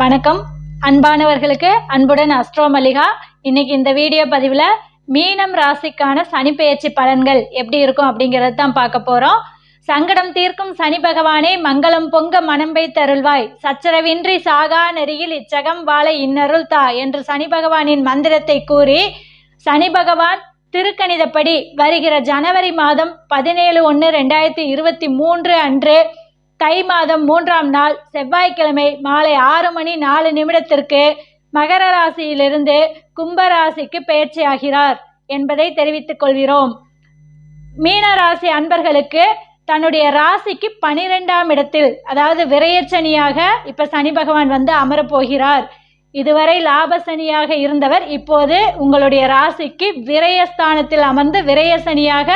வணக்கம். அன்பானவர்களுக்கு அன்புடன் அஸ்ட்ரோ மல்லிகா இன்னைக்கு இந்த வீடியோ பதிவில் மீனம் ராசிக்கான சனி பெயர்ச்சி பலன்கள் எப்படி இருக்கும் அப்படிங்கிறது தான் பார்க்க போகிறோம் சங்கடம் தீர்க்கும் சனி பகவானே மங்களம் பொங்க மனம்பை தருள்வாய். சச்சரவின்றி சாகா நெறியில் இச்சகம் வாழ இன்னருள் தா என்று சனி பகவானின் மந்திரத்தை கூறி சனி பகவான் திருக்கணிதப்படி வருகிற ஜனவரி மாதம் பதினேழு ஒன்று ரெண்டாயிரத்தி இருபத்தி மூன்று அன்று தை மாதம் மூன்றாம் நாள் செவ்வாய்க்கிழமை மாலை ஆறு மணி நாலு நிமிடத்திற்கு மகர ராசியிலிருந்து கும்ப ராசிக்கு பயிற்சியாகிறார் என்பதை தெரிவித்துக் கொள்கிறோம். மீன ராசி அன்பர்களுக்கு தன்னுடைய ராசிக்கு பனிரெண்டாம் இடத்தில் அதாவது விரயச்சனியாக இப்ப சனி பகவான் வந்து அமரப் போகிறார் இதுவரை லாபசனியாக இருந்தவர் இப்போது உங்களுடைய ராசிக்கு விரயஸ்தானத்தில் அமர்ந்து விரயசனியாக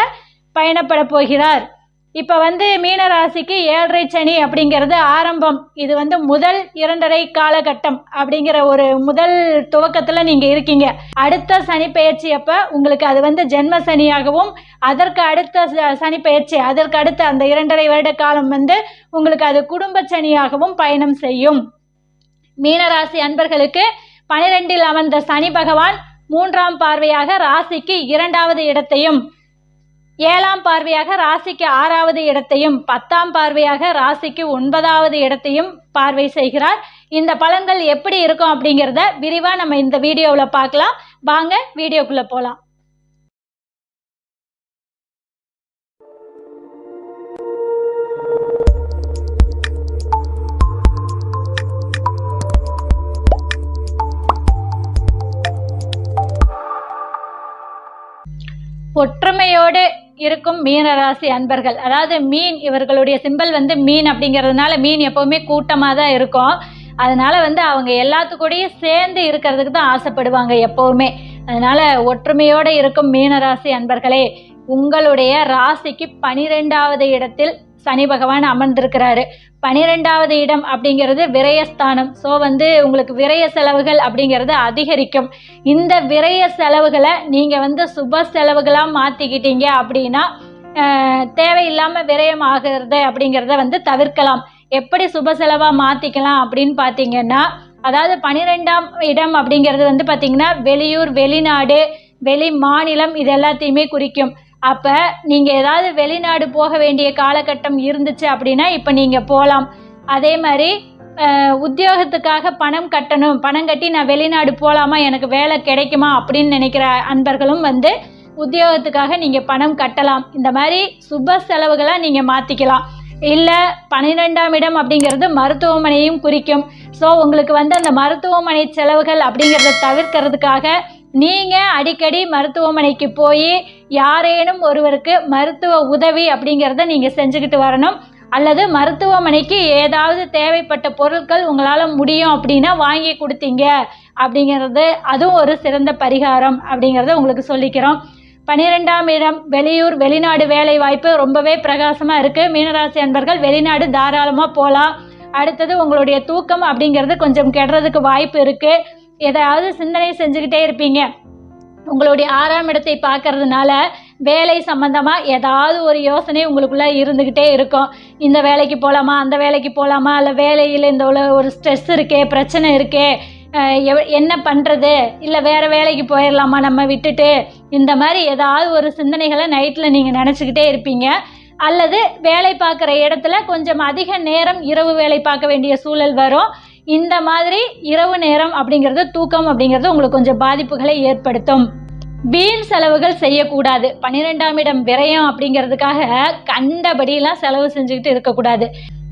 பயணப்பட போகிறார். இப்போ வந்து மீன ராசிக்கு ஏழரை சனி அப்படிங்கிறது ஆரம்பம். இது வந்து முதல் இரண்டரை காலகட்டம் அப்படிங்கிற ஒரு முதல் துவக்கத்தில் நீங்கள் இருக்கீங்க. அடுத்த சனி பெயர்ச்சி அப்போ உங்களுக்கு அது வந்து ஜென்ம சனியாகவும் அதற்கு அடுத்த ச- சனி பெயர்ச்சி அதற்கு அடுத்த அந்த இரண்டரை வருட காலம் வந்து உங்களுக்கு அது குடும்ப சனியாகவும் பயணம் செய்யும். மீனராசி அன்பர்களுக்கு பனிரெண்டில் அமர்ந்த சனி பகவான் மூன்றாம் பார்வையாக ராசிக்கு இரண்டாவது இடத்தையும் ஏழாம் பார்வையாக ராசிக்கு ஆறாவது இடத்தையும் பத்தாம் பார்வையாக ராசிக்கு ஒன்பதாவது இடத்தையும் பார்வை செய்கிறார். இந்த பலன்கள் எப்படி இருக்கும் அப்படிங்கிறத விரிவாக நம்ம இந்த வீடியோவில் பார்க்கலாம். வாங்க வீடியோக்குள்ளே போகலாம் ஒற்றுமையோடு இருக்கும் மீனராசி அன்பர்கள். அதாவது மீன் இவர்களுடைய சிம்பல் வந்து மீன் அப்படிங்கிறதுனால மீன் எப்போவுமே கூட்டமாக தான் இருக்கும். அதனால வந்து அவங்க எல்லாத்துக்கூடையும் சேர்ந்து இருக்கிறதுக்கு தான் ஆசைப்படுவாங்க எப்போவுமே. அதனால ஒற்றுமையோடு இருக்கும் மீனராசி அன்பர்களே உங்களுடைய ராசிக்கு பனிரெண்டாவது இடத்தில் சனி பகவான் அமர்ந்திருக்கிறாரு. பனிரெண்டாவது இடம் அப்படிங்கிறது விரயஸ்தானம். ஸோ வந்து உங்களுக்கு விரய செலவுகள் அப்படிங்கிறது அதிகரிக்கும். இந்த விரய செலவுகளை நீங்கள் வந்து சுப செலவுகளாக மாற்றிக்கிட்டீங்க அப்படின்னா தேவையில்லாமல் விரயம் ஆகிறது அப்படிங்கிறத வந்து தவிர்க்கலாம். எப்படி சுப செலவாக மாற்றிக்கலாம் அப்படின்னு பார்த்தீங்கன்னா அதாவது பனிரெண்டாம் இடம் அப்படிங்கிறது வந்து பார்த்தீங்கன்னா வெளியூர் வெளிநாடு வெளி மாநிலம் இது எல்லாத்தையுமே குறிக்கும். அப்போ நீங்கள் ஏதாவது வெளிநாடு போக வேண்டிய காலகட்டம் இருந்துச்சு அப்படின்னா இப்போ நீங்கள் போகலாம் அதே மாதிரி உத்தியோகத்துக்காக பணம் கட்டணும். பணம் கட்டி நான் வெளிநாடு போகலாமா எனக்கு வேலை கிடைக்குமா? அப்படின்னு நினைக்கிற அன்பர்களும் வந்து உத்தியோகத்துக்காக நீங்கள் பணம் கட்டலாம். இந்த மாதிரி சுப செலவுகளாக நீங்கள் மாற்றிக்கலாம் இல்லை பன்னிரெண்டாம் இடம் அப்படிங்கிறது மருத்துவமனையும் குறிக்கும். ஸோ உங்களுக்கு வந்து அந்த மருத்துவமனை செலவுகள் அப்படிங்கிறத தவிர்க்கிறதுக்காக நீங்கள் அடிக்கடி மருத்துவமனைக்கு போய் யாரேனும் ஒருவருக்கு மருத்துவ உதவி அப்படிங்கிறத நீங்கள் செஞ்சுக்கிட்டு வரணும். அல்லது மருத்துவமனைக்கு ஏதாவது தேவைப்பட்ட பொருட்கள் உங்களால் முடியும் அப்படின்னா வாங்கி கொடுத்தீங்க அப்படிங்கிறது அதுவும் ஒரு சிறந்த பரிகாரம் அப்படிங்கிறத உங்களுக்கு சொல்லிக்கிறோம். பன்னிரெண்டாம் இடம் வெளியூர் வெளிநாடு வேலை வாய்ப்பு ரொம்பவே பிரகாசமாக இருக்குது மீனராசி அன்பர்கள் வெளிநாடு தாராளமாக போகலாம் அடுத்தது உங்களுடைய தூக்கம் அப்படிங்கிறது கொஞ்சம் கெடுறதுக்கு வாய்ப்பு இருக்குது எதாவது சிந்தனை செஞ்சுக்கிட்டே இருப்பீங்க. உங்களுடைய ஆறாம் இடத்தை பார்க்கறதுனால வேலை சம்மந்தமாக ஏதாவது ஒரு யோசனை உங்களுக்குள்ளே இருந்துக்கிட்டே இருக்கும். இந்த வேலைக்கு போகலாமா அந்த வேலைக்கு போகலாமா இல்லை வேலையில் இந்த உள்ள ஒரு ஸ்ட்ரெஸ் இருக்கே பிரச்சனை இருக்கே எவ் என்ன பண்ணுறது இல்லை வேறு வேலைக்கு போயிடலாமா நம்ம விட்டுட்டு இந்த மாதிரி ஏதாவது ஒரு சிந்தனைகளை நைட்டில் நீங்கள் நினச்சிக்கிட்டே இருப்பீங்க. அல்லது வேலை பார்க்குற இடத்துல கொஞ்சம் அதிக நேரம் இரவு வேலை பார்க்க வேண்டிய சூழல் வரும். இந்த மாதிரி இரவு நேரம் அப்படிங்கிறது தூக்கம் அப்படிங்கிறது உங்களுக்கு கொஞ்சம் பாதிப்புகளை ஏற்படுத்தும். வீண் செலவுகள் செய்யக்கூடாது. பன்னிரெண்டாம் இடம் விரயம் அப்படிங்கிறதுக்காக கண்டபடியெல்லாம் செலவு செஞ்சுக்கிட்டு இருக்கக்கூடாது.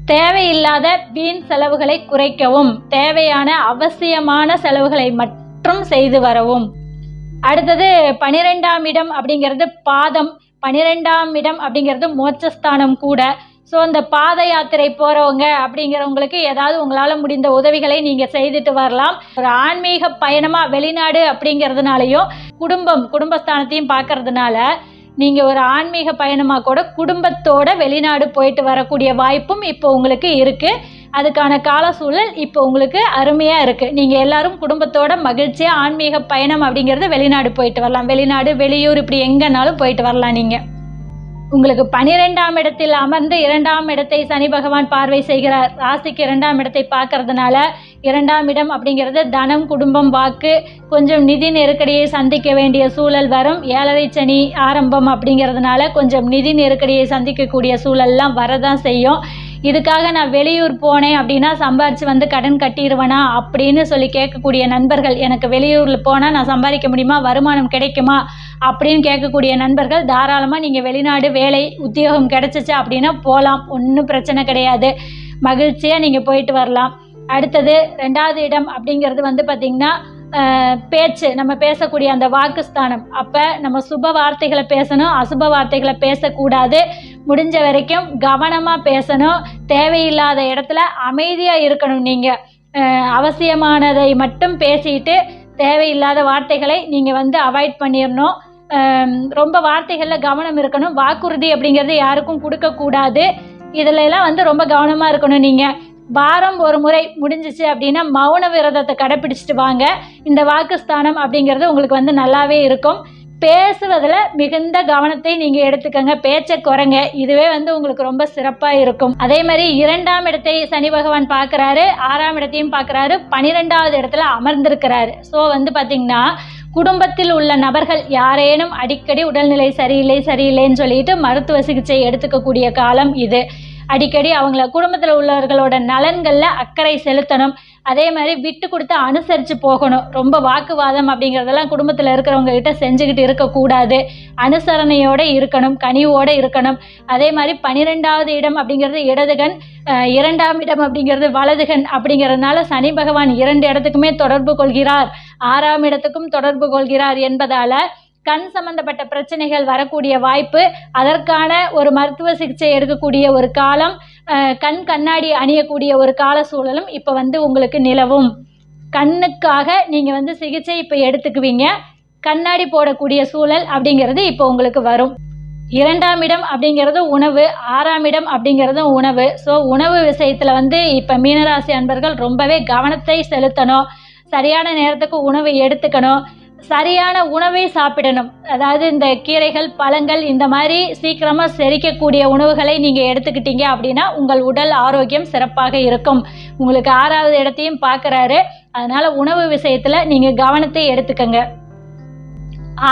தேவையில்லாத வீண் செலவுகளை குறைக்கவும் தேவையான அவசியமான செலவுகளை மட்டும் செய்து வரவும். அடுத்தது பனிரெண்டாம் இடம் அப்படிங்கிறது பாதம். பனிரெண்டாம் இடம் அப்படிங்கிறது மோட்சஸ்தானம் கூட. ஸோ அந்த பாத யாத்திரை போகிறவங்க அப்படிங்கிறவங்களுக்கு ஏதாவது உங்களால் முடிந்த உதவிகளை நீங்கள் செய்துட்டு வரலாம். ஒரு ஆன்மீக பயணமாக வெளிநாடு அப்படிங்கிறதுனாலையும் குடும்பம் குடும்பஸ்தானத்தையும் பார்க்கறதுனால நீங்கள் ஒரு ஆன்மீக பயணமாக கூட குடும்பத்தோட வெளிநாடு போயிட்டு வரக்கூடிய வாய்ப்பும் இப்போ உங்களுக்கு இருக்குது அதுக்கான கால சூழல் இப்போ உங்களுக்கு அருமையாக இருக்குது நீங்கள் எல்லாரும் குடும்பத்தோட மகிழ்ச்சியாக ஆன்மீக பயணம் அப்படிங்கிறது வெளிநாடு போயிட்டு வரலாம். வெளிநாடு வெளியூர் இப்படி எங்கேனாலும் போயிட்டு வரலாம் நீங்கள் உங்களுக்கு பனிரெண்டாம் இடத்தில் அமர்ந்து இரண்டாம் இடத்தை சனி பகவான் பார்வை செய்கிறார். ராசிக்கு இரண்டாம் இடத்தை பார்க்கறதுனால இரண்டாம் இடம் அப்படிங்கிறது தனம் குடும்பம் வாக்கு கொஞ்சம் நிதி நெருக்கடியை சந்திக்க வேண்டிய சூழல் வரும். ஏழரை சனி ஆரம்பம் அப்படிங்கிறதுனால கொஞ்சம் நிதி நெருக்கடியை சந்திக்கக்கூடிய சூழல்லாம் வரதான் செய்யும். இதுக்காக நான் வெளியூர் போனேன் அப்படின்னா சம்பாரித்து வந்து கடன் கட்டிடுவேனா அப்படின்னு சொல்லி கேட்கக்கூடிய நண்பர்கள் எனக்கு வெளியூரில் போனால் நான் சம்பாதிக்க முடியுமா? வருமானம் கிடைக்குமா? அப்படின்னு கேட்கக்கூடிய நண்பர்கள் தாராளமாக நீங்கள் வெளிநாடு வேலை உத்தியோகம் கிடச்சிச்சு அப்படின்னா போகலாம் ஒன்றும் பிரச்சனை கிடையாது. மகிழ்ச்சியாக நீங்கள் போயிட்டு வரலாம். அடுத்தது ரெண்டாவது இடம் அப்படிங்கிறது வந்து பார்த்திங்கன்னா பேச்சு. நம்ம பேசக்கூடிய அந்த வாக்குஸ்தானம். அப்போ நம்ம சுப வார்த்தைகளை பேசணும் அசுப வார்த்தைகளை பேசக்கூடாது. முடிஞ்ச வரைக்கும் கவனமாக பேசணும். தேவையில்லாத இடத்துல அமைதியாக இருக்கணும் நீங்கள் அவசியமானதை மட்டும் பேசிட்டு தேவையில்லாத வார்த்தைகளை நீங்கள் வந்து அவாய்ட் பண்ணிடணும் ரொம்ப வார்த்தைகளில் கவனம் இருக்கணும். வாக்குறுதி அப்படிங்கிறது யாருக்கும் கொடுக்கக்கூடாது இதிலெல்லாம் வந்து ரொம்ப கவனமாக இருக்கணும் நீங்கள் வாரம் ஒரு முறை முடிஞ்சிச்சு அப்படின்னா மௌன விரதத்தை கடைப்பிடிச்சிட்டு வாங்க. இந்த வாக்குஸ்தானம் அப்படிங்கிறது உங்களுக்கு வந்து நல்லாவே இருக்கும். பேசுவதில் மிகுந்த கவனத்தை நீங்கள் எடுத்துக்கங்க. பேச்சை குறைங்க. இதுவே வந்து உங்களுக்கு ரொம்ப சிறப்பாக இருக்கும். அதே மாதிரி இரண்டாம் இடத்தை சனி பகவான் பார்க்குறாரு. ஆறாம் இடத்தையும் பார்க்குறாரு. பன்னிரெண்டாவது இடத்துல அமர்ந்திருக்கிறாரு. ஸோ வந்து பார்த்திங்கன்னா குடும்பத்தில் உள்ள நபர்கள் யாரேனும் அடிக்கடி உடல்நிலை சரியில்லை சரியில்லைன்னு சொல்லிட்டு மருத்துவ சிகிச்சை எடுத்துக்கக்கூடிய காலம் இது. அடிக்கடி அவங்கள குடும்பத்தில் உள்ளவர்களோட நலன்களில் அக்கறை செலுத்தணும். அதே மாதிரி விட்டு கொடுத்து அனுசரித்து போகணும். ரொம்ப வாக்குவாதம் அப்படிங்கிறதெல்லாம் குடும்பத்தில் இருக்கிறவங்க கிட்ட செஞ்சுக்கிட்டு இருக்கக்கூடாது அனுசரணையோடு இருக்கணும் கனிவோடு இருக்கணும். அதே மாதிரி பன்னிரெண்டாவது இடம் அப்படிங்கிறது இடதுகன் இரண்டாம் இடம் அப்படிங்கிறது வலதுகன் அப்படிங்கிறதுனால சனி பகவான் இரண்டு இடத்துக்குமே தொடர்பு கொள்கிறார். ஆறாம் இடத்துக்கும் தொடர்பு கொள்கிறார் என்பதால் கண் சம்பந்தப்பட்ட பிரச்சனைகள் வரக்கூடிய வாய்ப்பு அதற்கான ஒரு மருத்துவ சிகிச்சை எடுக்கக்கூடிய ஒரு காலம் கண் கண்ணாடி அணியக்கூடிய ஒரு கால சூழலும் இப்போ வந்து உங்களுக்கு நிலவும். கண்ணுக்காக நீங்கள் வந்து சிகிச்சை இப்போ எடுத்துக்குவீங்க. கண்ணாடி போடக்கூடிய சூழல் அப்படிங்கிறது இப்போ உங்களுக்கு வரும். இரண்டாம் இடம் அப்படிங்கிறது உணவு ஆறாம் இடம் அப்படிங்கிறதும் உணவு. ஸோ உணவு விஷயத்தில் வந்து இப்போ மீனராசி அன்பர்கள் ரொம்பவே கவனத்தை செலுத்தணும். சரியான நேரத்துக்கு உணவு எடுத்துக்கணும். சரியான உணவை சாப்பிடணும். அதாவது இந்த கீரைகள் பழங்கள் இந்த மாதிரி சீக்கிரமாக செரிக்கக்கூடிய உணவுகளை நீங்கள் எடுத்துக்கிட்டீங்க அப்படின்னா உங்கள் உடல் ஆரோக்கியம் சிறப்பாக இருக்கும். உங்களுக்கு ஆறாவது இடத்தையும் பார்க்குறாரு அதனால் உணவு விஷயத்தில் நீங்கள் கவனத்தை எடுத்துக்கங்க.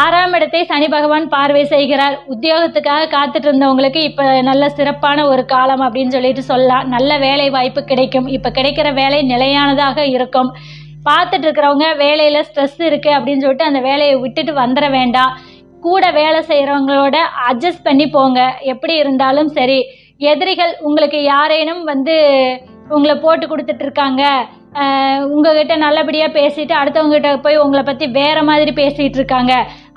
ஆறாம் இடத்தை சனி பகவான் பார்வை செய்கிறார். உத்தியோகத்துக்காக காத்துட்டு இருந்தவங்களுக்கு இப்போ நல்ல சிறப்பான ஒரு காலம் அப்படின்னு சொல்லிட்டு சொல்லலாம். நல்ல வேலை வாய்ப்பு கிடைக்கும். இப்போ கிடைக்கிற வேலை நிலையானதாக இருக்கும். பார்த்துட்டு இருக்கிறவங்க வேலையில் ஸ்ட்ரெஸ் இருக்குது அப்படின்னு சொல்லிட்டு அந்த வேலையை விட்டுட்டு வந்துட வேண்டாம். கூட வேலை செய்கிறவங்களோட அட்ஜஸ்ட் பண்ணி போங்க. எப்படி இருந்தாலும் சரி. எதிரிகள் உங்களுக்கு யாரேனும் வந்து உங்களை போட்டு கொடுத்துட்டு இருக்காங்க உங்ககிட்ட நல்லபடியாக பேசிட்டு அடுத்தவங்ககிட்ட போய் உங்களை பற்றி வேற மாதிரி பேசிகிட்டு இருக்காங்க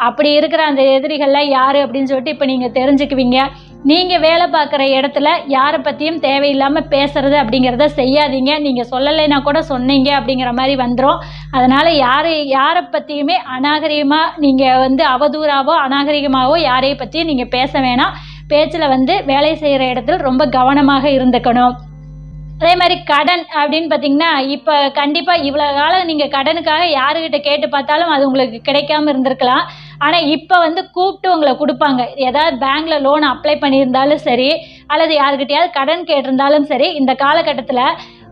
அப்படி இருக்கிற அந்த எதிரிகள்லாம் யார் அப்படின்னு சொல்லிட்டு இப்போ நீங்கள் தெரிஞ்சுக்குவீங்க. நீங்கள் வேலை பார்க்குற இடத்துல யாரை பற்றியும் தேவையில்லாமல் பேசுறது அப்படிங்கிறத செய்யாதீங்க. நீங்கள் சொல்லலைன்னா கூட சொன்னீங்க அப்படிங்கிற மாதிரி வந்துடும் அதனால் யாரை யாரை பற்றியுமே அநாகரிகமாக நீங்கள் வந்து அவதூறாவோ அநாகரிகமாகவோ யாரையை பற்றியும் நீங்கள் பேச வேணாம். பேச்சில் வந்து வேலை செய்கிற இடத்துல ரொம்ப கவனமாக இருந்துக்கணும். அதே மாதிரி கடன் அப்படின்னு பார்த்தீங்கன்னா இப்போ கண்டிப்பாக இவ்வளோ காலம் நீங்கள் கடனுக்காக யாருக்கிட்ட கேட்டு பார்த்தாலும் அது உங்களுக்கு கிடைக்காம இருந்திருக்கலாம். ஆனால் இப்போ வந்து கூப்பிட்டு உங்களை கொடுப்பாங்க. ஏதாவது பேங்க்கில் லோன் அப்ளை பண்ணியிருந்தாலும் சரி அல்லது யாருக்கிட்டையாவது கடன் கேட்டிருந்தாலும் சரி இந்த காலகட்டத்தில்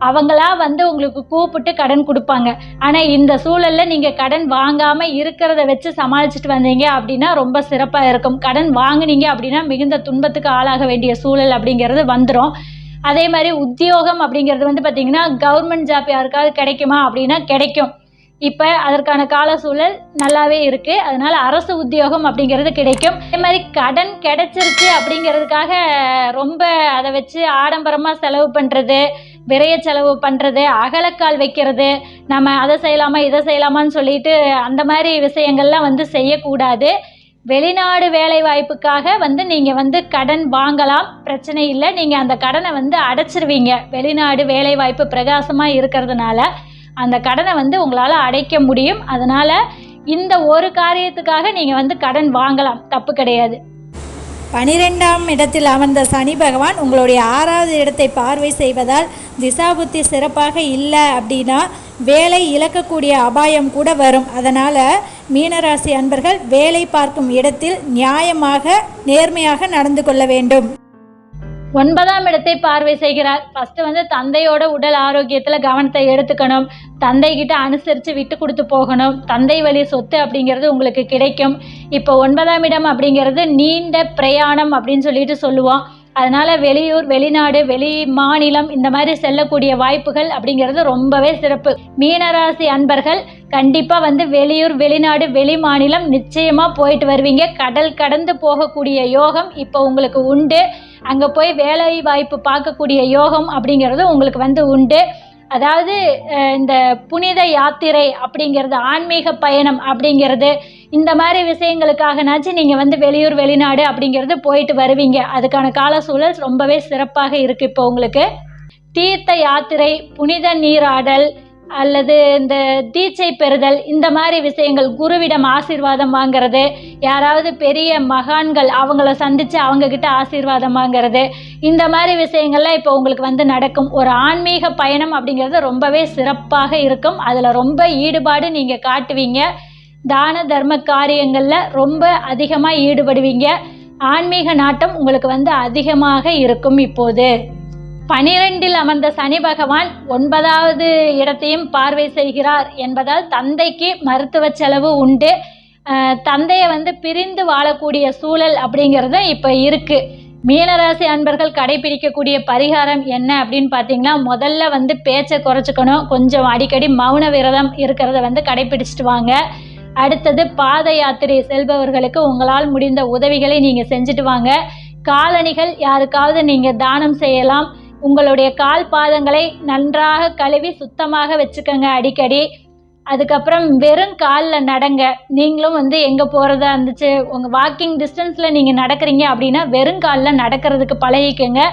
அவங்களா வந்து உங்களுக்கு கூப்பிட்டு கடன் கொடுப்பாங்க. ஆனால் இந்த சூழலில் நீங்கள் கடன் வாங்காமல் இருக்கிறத வச்சு சமாளிச்சுட்டு வந்தீங்க அப்படின்னா ரொம்ப சிறப்பாக இருக்கும். கடன் வாங்குனீங்க அப்படின்னா மிகுந்த துன்பத்துக்கு ஆளாக வேண்டிய சூழல் அப்படிங்கிறது வந்துடும் அதே மாதிரி உத்தியோகம் அப்படிங்கிறது வந்து பார்த்திங்கன்னா கவர்மெண்ட் ஜாப் யாருக்காவது கிடைக்குமா அப்படின்னா கிடைக்கும். இப்போ அதற்கான கால சூழல் நல்லாவே இருக்குது அதனால் அரசு உத்தியோகம் அப்படிங்கிறது கிடைக்கும். அதே மாதிரி கடன் கிடைச்சிருச்சு அப்படிங்கிறதுக்காக ரொம்ப அதை வச்சு ஆடம்பரமாக செலவு பண்ணுறது விரைய செலவு பண்ணுறது அகலக்கால் வைக்கிறது நம்ம அதை செய்யலாமா இதை செய்யலாமான்னு சொல்லிட்டு அந்த மாதிரி விஷயங்கள்லாம் வந்து செய்யக்கூடாது. வெளிநாடு வேலை வாய்ப்புக்காக வந்து நீங்கள் வந்து கடன் வாங்கலாம். பிரச்சனை இல்லை. நீங்கள் அந்த கடனை வந்து அடைச்சிருவீங்க. வெளிநாடு வேலை வாய்ப்பு பிரகாசமாக இருக்கிறதுனால. அந்த கடனை வந்து உங்களால் அடைக்க முடியும். அதனால் இந்த ஒரு காரியத்துக்காக நீங்கள் வந்து கடன் வாங்கலாம். தப்பு கிடையாது. பனிரெண்டாம் இடத்தில் அமர்ந்த சனி பகவான் உங்களுடைய ஆறாவது இடத்தை பார்வை செய்வதால் திசாபுத்தி சிறப்பாக இல்லை அப்படின்னா வேலை இழக்கக்கூடிய அபாயம் கூட வரும். அதனால் மீனராசி அன்பர்கள் வேலை பார்க்கும் இடத்தில் நியாயமாக நேர்மையாக நடந்து கொள்ள வேண்டும். ஒன்பதாம் இடத்தை பார்வை செய்கிறார். ஃபர்ஸ்ட் வந்து தந்தையோட உடல் ஆரோக்கியத்தில் கவனத்தை எடுத்துக்கணும். தந்தை கிட்ட அனுசரித்து விட்டு கொடுத்து போகணும். தந்தை வழி சொத்து அப்படிங்கிறது உங்களுக்கு கிடைக்கும். இப்போ ஒன்பதாம் இடம் அப்படிங்கிறது நீண்ட பிரயாணம் அப்படின்னு சொல்லிட்டு சொல்லுவோம். அதனால் வெளியூர் வெளிநாடு வெளி மாநிலம் இந்த மாதிரி செல்லக்கூடிய வாய்ப்புகள் அப்படிங்கிறது ரொம்பவே சிறப்பு. மீனராசி அன்பர்கள் கண்டிப்பாக வந்து வெளியூர் வெளிநாடு வெளி மாநிலம் நிச்சயமாக போயிட்டு வருவீங்க. கடல் கடந்து போகக்கூடிய யோகம் இப்போ உங்களுக்கு உண்டு. அங்கே போய் வேலை வாய்ப்பு பார்க்கக்கூடிய யோகம் அப்படிங்கிறது உங்களுக்கு வந்து உண்டு. அதாவது இந்த புனித யாத்திரை அப்படிங்கிறது ஆன்மீக பயணம் அப்படிங்கிறது இந்த மாதிரி விஷயங்களுக்காகனாச்சும் நீங்கள் வந்து வெளியூர் வெளிநாடு அப்படிங்கிறது போயிட்டு வருவீங்க. அதுக்கான கால சூழல் ரொம்பவே சிறப்பாக இருக்குது இப்போ உங்களுக்கு. தீர்த்த யாத்திரை புனித நீராடல் அல்லது இந்த தீட்சை பெறுதல் இந்த மாதிரி விஷயங்கள் குருவிடம் ஆசீர்வாதம் வாங்குறது யாராவது பெரிய மகான்கள் அவங்கள சந்தித்து அவங்கக்கிட்ட ஆசீர்வாதம் வாங்குறது இந்த மாதிரி விஷயங்கள்லாம் இப்போ உங்களுக்கு வந்து நடக்கும். ஒரு ஆன்மீக பயணம் அப்படிங்கிறது ரொம்பவே சிறப்பாக இருக்கும். அதில் ரொம்ப ஈடுபாடு நீங்கள் காட்டுவீங்க. தான தர்ம காரியங்களில் ரொம்ப அதிகமாக ஈடுபடுவீங்க. ஆன்மீக நாட்டம் உங்களுக்கு வந்து அதிகமாக இருக்கும் இப்போது. பனிரெண்டில் அமர்ந்த சனி பகவான் ஒன்பதாவது இடத்தையும் பார்வை செய்கிறார் என்பதால் தந்தைக்கு மருத்துவ செலவு உண்டு. தந்தையை வந்து பிரிந்து வாழக்கூடிய சூழல் அப்படிங்கிறது இப்போ இருக்குது மீனராசி அன்பர்கள் கடைபிடிக்கக்கூடிய பரிகாரம் என்ன அப்படின்னு பார்த்தீங்கன்னா முதல்ல வந்து பேச்சை குறைச்சிக்கணும். கொஞ்சம் அடிக்கடி மௌன விரதம் இருக்கிறத வந்து கடைபிடிச்சிட்டு வாங்க. அடுத்தது பாத யாத்திரை செல்பவர்களுக்கு உங்களால் முடிந்த உதவிகளை நீங்கள் செஞ்சுட்டு வாங்க. காலணிகள் யாருக்காவது நீங்கள் தானம் செய்யலாம். உங்களுடைய கால் பாதங்களை நன்றாக கழுவி சுத்தமாக வச்சுக்கோங்க அடிக்கடி. அதுக்கப்புறம் வெறும் காலில் நடங்க. நீங்களும் வந்து எங்கே போகிறதா இருந்துச்சு உங்கள் வாக்கிங் டிஸ்டன்ஸில் நீங்கள் நடக்கிறீங்க அப்படின்னா வெறும் காலில் நடக்கிறதுக்கு பழகிக்கோங்க.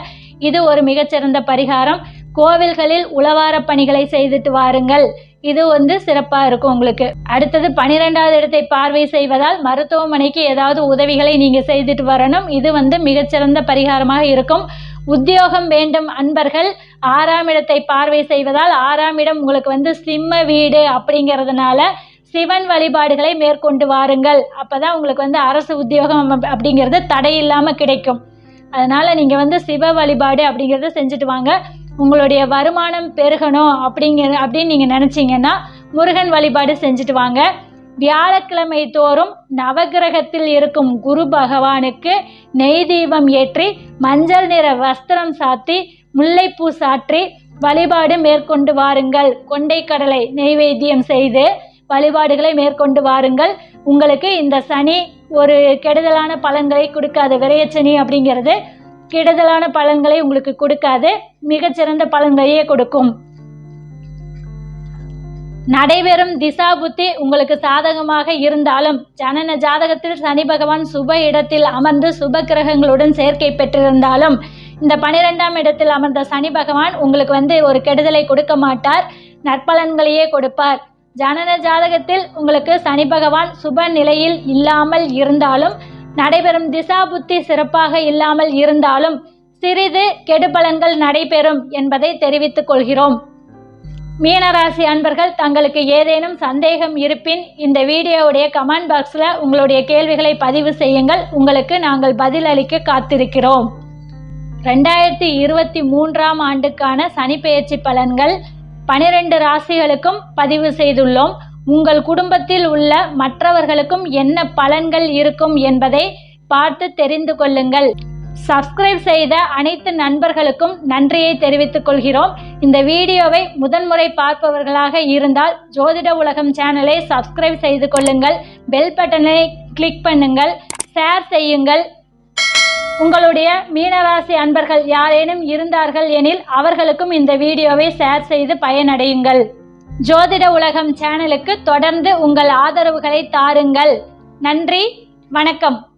இது ஒரு மிகச்சிறந்த பரிகாரம். கோவில்களில் உளவார பணிகளை செய்துட்டு வாருங்கள். இது வந்து சிறப்பாக இருக்கும் உங்களுக்கு. அடுத்தது பனிரெண்டாவது இடத்தை பார்வை செய்வதால் மருத்துவமனைக்கு ஏதாவது உதவிகளை நீங்கள் செய்துட்டு வரணும். இது வந்து மிகச்சிறந்த பரிகாரமாக இருக்கும். உத்தியோகம் வேண்டும் அன்பர்கள். ஆறாம் இடத்தை பார்வை செய்வதால் ஆறாம் இடம் உங்களுக்கு வந்து சிம்ம வீடு அப்படிங்கிறதுனால சிவன் வழிபாடுகளை மேற்கொண்டு வாருங்கள். அப்பதான் உங்களுக்கு வந்து அரசு உத்தியோகம் அப்படிங்கிறது அப்படிங்கிறது தடையில்லாமல் கிடைக்கும். அதனால நீங்கள் வந்து சிவ வழிபாடு அப்படிங்கிறத செஞ்சுட்டு வாங்க. உங்களுடைய வருமானம் பெருகணும் அப்படிங்கிற அப்படின்னு நீங்கள் நினச்சிங்கன்னா முருகன் வழிபாடு செஞ்சுட்டு வாங்க. வியாழக்கிழமை தோறும் நவகிரகத்தில் இருக்கும் குரு பகவானுக்கு நெய் தீபம் ஏற்றி மஞ்சள் நிற வஸ்திரம் சாத்தி முல்லைப்பூ சாற்றி வழிபாடு மேற்கொண்டு வாருங்கள். கொண்டைக்கடலை நெய்வேத்தியம் செய்து வழிபாடுகளை மேற்கொண்டு வாருங்கள். உங்களுக்கு இந்த சனி ஒரு கெடுதலான பலன்களை கொடுக்காது. விரையச்சனி அப்படிங்கிறது கெடுதலான பலன்களை உங்களுக்கு கொடுக்காது. மிகச்சிறந்த பலன்களையே கொடுக்கும். நடைபெறும் திசா புத்தி உங்களுக்கு சாதகமாக இருந்தாலும் ஜனன ஜாதகத்தில் சனி பகவான் சுப இடத்தில் அமர்ந்து சுப கிரகங்களுடன் சேர்க்கை பெற்றிருந்தாலும் இந்த பனிரெண்டாம் இடத்தில் அமர்ந்த சனி பகவான் உங்களுக்கு வந்து ஒரு கெடுதலை கொடுக்க மாட்டார். நற்பலன்களையே கொடுப்பார். ஜனன ஜாதகத்தில் உங்களுக்கு சனி பகவான் சுப நிலையில் இல்லாமல் இருந்தாலும் நடைபெறும் திசா புத்தி சிறப்பாக இல்லாமல் இருந்தாலும் சிறிது கெடுபலங்கள் நடைபெறும் என்பதை தெரிவித்துக் கொள்கிறோம். மீனராசி அன்பர்கள் தங்களுக்கு ஏதேனும் சந்தேகம் இருப்பின் இந்த வீடியோவுடைய கமெண்ட் பாக்ஸில் உங்களுடைய கேள்விகளை பதிவு செய்யுங்கள். உங்களுக்கு நாங்கள் பதிலளிக்க காத்திருக்கிறோம். ரெண்டாயிரத்தி இருபத்தி மூன்றாம் ஆண்டுக்கான சனிப்பெயர்ச்சி பலன்கள் பனிரெண்டு ராசிகளுக்கும் பதிவு செய்துள்ளோம். உங்கள் குடும்பத்தில் உள்ள மற்றவர்களுக்கும் என்ன பலன்கள் இருக்கும் என்பதை பார்த்து தெரிந்து கொள்ளுங்கள். சப்ஸ்கிரைப் செய்த அனைத்து நண்பர்களுக்கும் நன்றியை தெரிவித்துக் கொள்கிறோம். இந்த வீடியோவை முதன்முறை பார்ப்பவர்களாக இருந்தால் ஜோதிட உலகம் சேனலை சப்ஸ்கிரைப் செய்து கொள்ளுங்கள். பெல் பட்டனை கிளிக் பண்ணுங்கள். ஷேர் செய்யுங்கள். உங்களுடைய மீனராசி அன்பர்கள் யாரேனும் இருந்தார்கள் எனில் அவர்களுக்கும் இந்த வீடியோவை ஷேர் செய்து பயனடையுங்கள். ஜோதிட உலகம் சேனலுக்கு தொடர்ந்து உங்கள் ஆதரவுகளை தாருங்கள். நன்றி வணக்கம்.